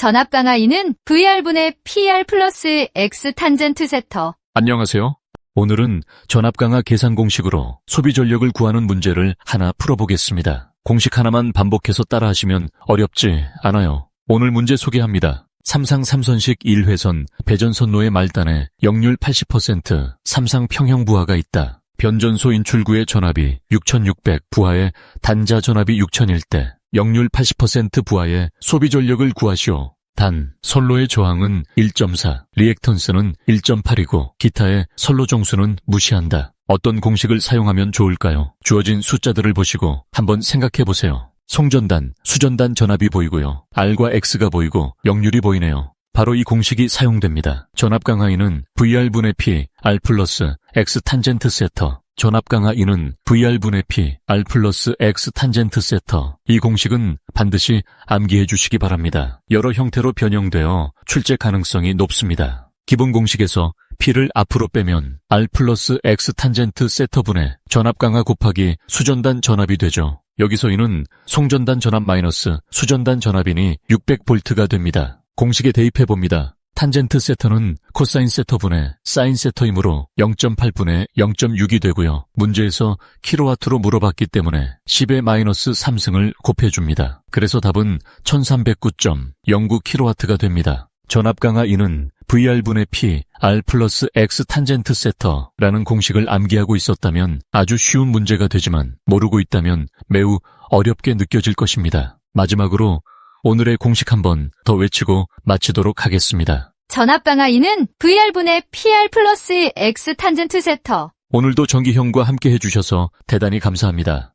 전압 강화 E는 VR분의 PR 플러스 X 탄젠트 세터. 안녕하세요. 오늘은 전압 강화 계산 공식으로 소비 전력을 구하는 문제를 하나 풀어보겠습니다. 공식 하나만 반복해서 따라하시면 어렵지 않아요. 오늘 문제 소개합니다. 삼상 삼선식 1회선 배전선로의 말단에 역률 80% 삼상 평형 부하가 있다. 변전소 인출구의 전압이 6600 부하에 단자 전압이 6001대 역률 80% 부하에 소비 전력을 구하시오. 단, 선로의 저항은 1.4, 리액턴스는 1.8이고 기타의 선로 정수는 무시한다. 어떤 공식을 사용하면 좋을까요? 주어진 숫자들을 보시고 한번 생각해 보세요. 송전단, 수전단 전압이 보이고요. R과 X가 보이고 역률이 보이네요. 바로 이 공식이 사용됩니다. 전압 강하이는 VR분의 P, R 플러스 X 탄젠트 세터. 전압 강하 E는 VR분의 P, R 플러스 X 탄젠트 세터. 이 공식은 반드시 암기해 주시기 바랍니다. 여러 형태로 변형되어 출제 가능성이 높습니다. 기본 공식에서 P를 앞으로 빼면 R 플러스 X 탄젠트 세터분의 전압 강하 곱하기 수전단 전압이 되죠. 여기서 이는 송전단 전압 마이너스 수전단 전압이니 600볼트가 됩니다. 공식에 대입해 봅니다. 탄젠트 세터는 코사인 세터분의 사인 세터이므로 0.8분의 0.6이 되고요. 문제에서 킬로와트로 물어봤기 때문에 10의 마이너스 3승을 곱해줍니다. 그래서 답은 1309.09킬로와트가 됩니다. 전압 강하 E는 VR분의 P, R 플러스 X 탄젠트 세터라는 공식을 암기하고 있었다면 아주 쉬운 문제가 되지만 모르고 있다면 매우 어렵게 느껴질 것입니다. 마지막으로 오늘의 공식 한번 더 외치고 마치도록 하겠습니다. 전압 강화 E는 VR분의 PR 플러스 X 탄젠트 세터. 오늘도 정기형과 함께 해주셔서 대단히 감사합니다.